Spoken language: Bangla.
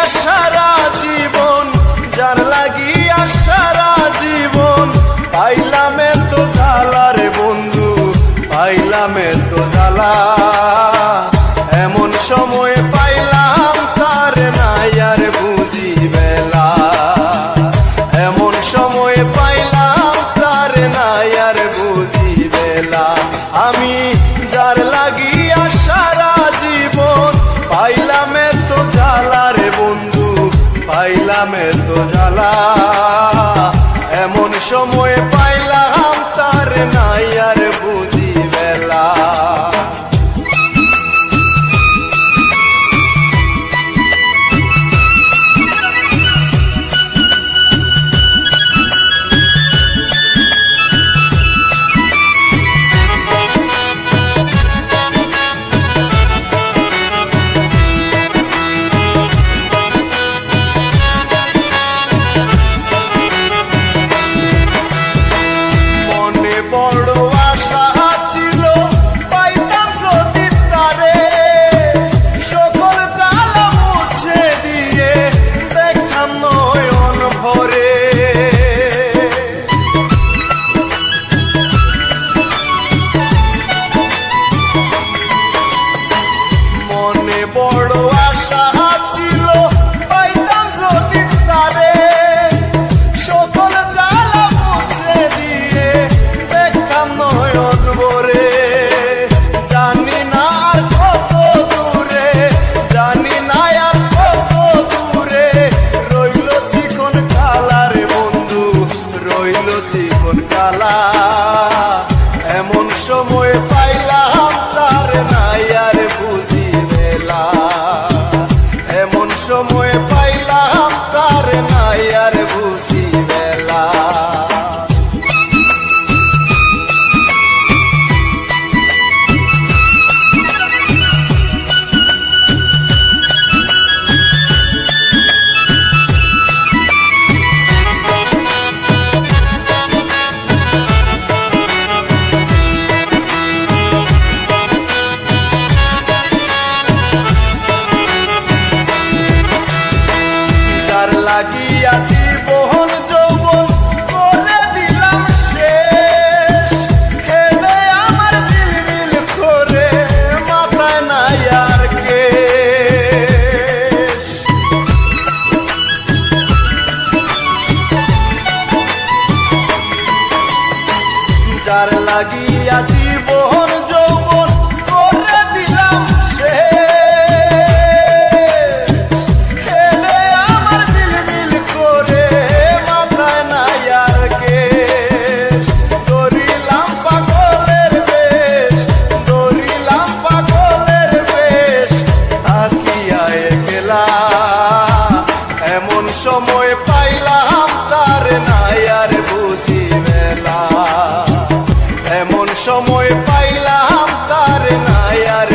লাগিয়া সারা জীবন, যার লাগিয়া সারা জীবন, পাইলাম তো জ্বালা রে বন্ধু, পাইলাম তো জালা এমন সময় পাইলাম তো জ্বালা। এমন সময় পাইলাম তার না। জ্বালা এমন সময় পাইলাম তার নাই আর বুঝি মেলা এমন সময় পাইলাম তার নাই আছি। এমন সময় পাইলাম তার নাই আর বুঝি বেলা। এমন সময় পাইলাম তার নাই আর